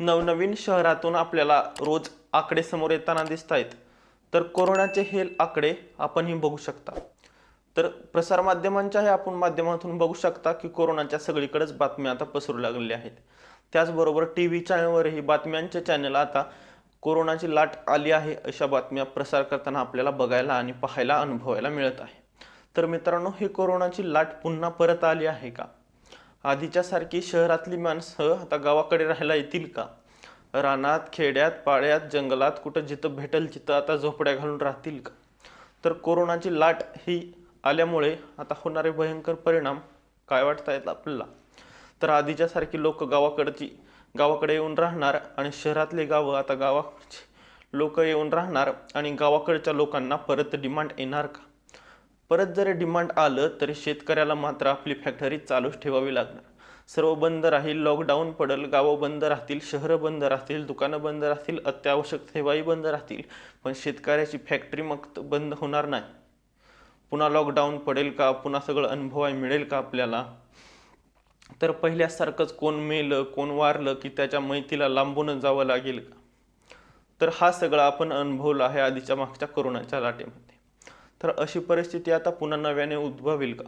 नवनवीन शहरातून आपल्याला रोज आकडे समोर येताना दिसत आहेत तर कोरोनाचे हे आकडे आपणही बघू शकता. तर प्रसारमाध्यमांच्या हे आपण माध्यमातून बघू शकता की कोरोनाच्या सगळीकडेच बातम्या आता पसरू लागलेल्या आहेत. त्याचबरोबर टी व्ही चॅनलवरही बातम्यांचे चॅनल आता कोरोनाची लाट आली आहे अशा बातम्या प्रसार करताना आपल्याला बघायला आणि पाहायला अनुभवायला मिळत आहे. तर मित्रांनो ही कोरोनाची लाट पुन्हा परत आली आहे का? आधीच्या सारखी शहरातली माणसं आता गावाकडे राहायला येतील का? रानात खेड्यात पाड्यात जंगलात कुठं जिथं भेटेल तिथं आता झोपड्या घालून राहतील का? तर कोरोनाची लाट ही आल्यामुळे आता होणारे भयंकर परिणाम काय वाटत आहेत आपल्याला? तर आधीच्या सारखी लोक गावाकडची गावाकडे येऊन राहणार आणि शहरातले गावं आता गावाची लोक येऊन राहणार आणि गावाकडच्या लोकांना परत डिमांड येणार का? परत जर डिमांड आलं तरी शेतकऱ्याला मात्र आपली फॅक्टरी चालूच ठेवावी लागणार. सर्व बंद राहील लॉकडाऊन पडेल गावं बंद राहतील शहरं बंद राहतील दुकानं बंद राहतील अत्यावश्यक सेवाही बंद राहतील पण शेतकऱ्याची फॅक्टरी मग बंद होणार नाही. पुन्हा लॉकडाऊन पडेल का? पुन्हा सगळं अनुभवाय मिळेल का आपल्याला? तर पहिल्यासारखंच कोण मेलं कोण वारलं की त्याच्या मैतीला लांबूनच जावं लागेल का? तर हा सगळा आपण अनुभवला आहे आधीच्या मागच्या कोरोनाच्या लाटेमध्ये. तर अशी परिस्थिती आता पुन्हा नव्याने उद्भवेल का?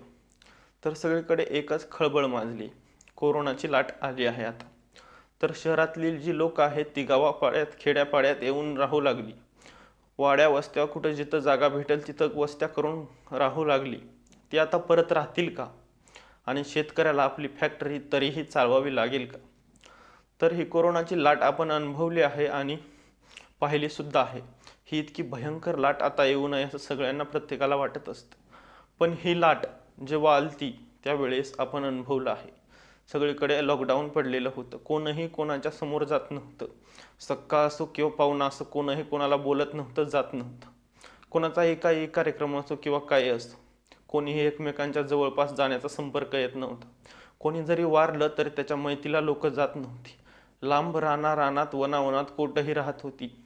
तर सगळीकडे एकच खळबळ माजली. कोरोनाची लाट आली आहे आता. तर शहरातली जी लोक आहेत ती गावापाड्यात खेड्यापाड्यात येऊन राहू लागली. वाड्या वस्त्या कुठं जिथं जागा भेटेल तिथं वस्त्या करून राहू लागली. ती आता परत राहतील का? आणि शेतकऱ्याला आपली फॅक्टरी तरीही चालवावी लागेल का? तर ही कोरोनाची लाट आपण अनुभवली आहे आणि पाहिलीसुद्धा आहे. ही इतकी भयंकर लाट आता येऊ नये असं सगळ्यांना प्रत्येकाला वाटत असतं. पण ही लाट जेव्हा आलती त्यावेळेस आपण अनुभवलं आहे. सगळीकडे लॉकडाऊन पडलेलं होतं. कोणही कोणाच्या समोर जात नव्हतं. सक्का असो किंवा पाहुणा असो कोणही कोणाला बोलत नव्हतं जात नव्हतं. कोणाचा काही कार्यक्रम असो किंवा काय असो कोणीही एकमेकांच्या जवळपास जाण्याचा संपर्क येत नव्हता. कोणी जरी वारलं तरी त्याच्या मैतीला लोक जात नव्हती. लांब राहणार रानात वनावनात कुठंही राहत होती.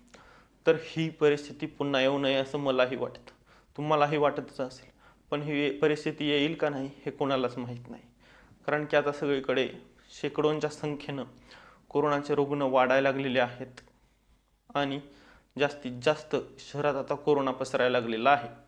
तर ही परिस्थिती पुन्हा येऊ नये असं मलाही वाटतं. तुम्हालाही वाटतच असेल. पण ही परिस्थिती येईल का नाही हे कोणालाच माहीत नाही. कारण की आता सगळीकडे शेकडोंच्या संख्येनं कोरोनाचे रुग्ण वाढायला लागलेले आहेत. आणि जास्तीत जास्त शहरात आता कोरोना पसरायला लागलेला आहे.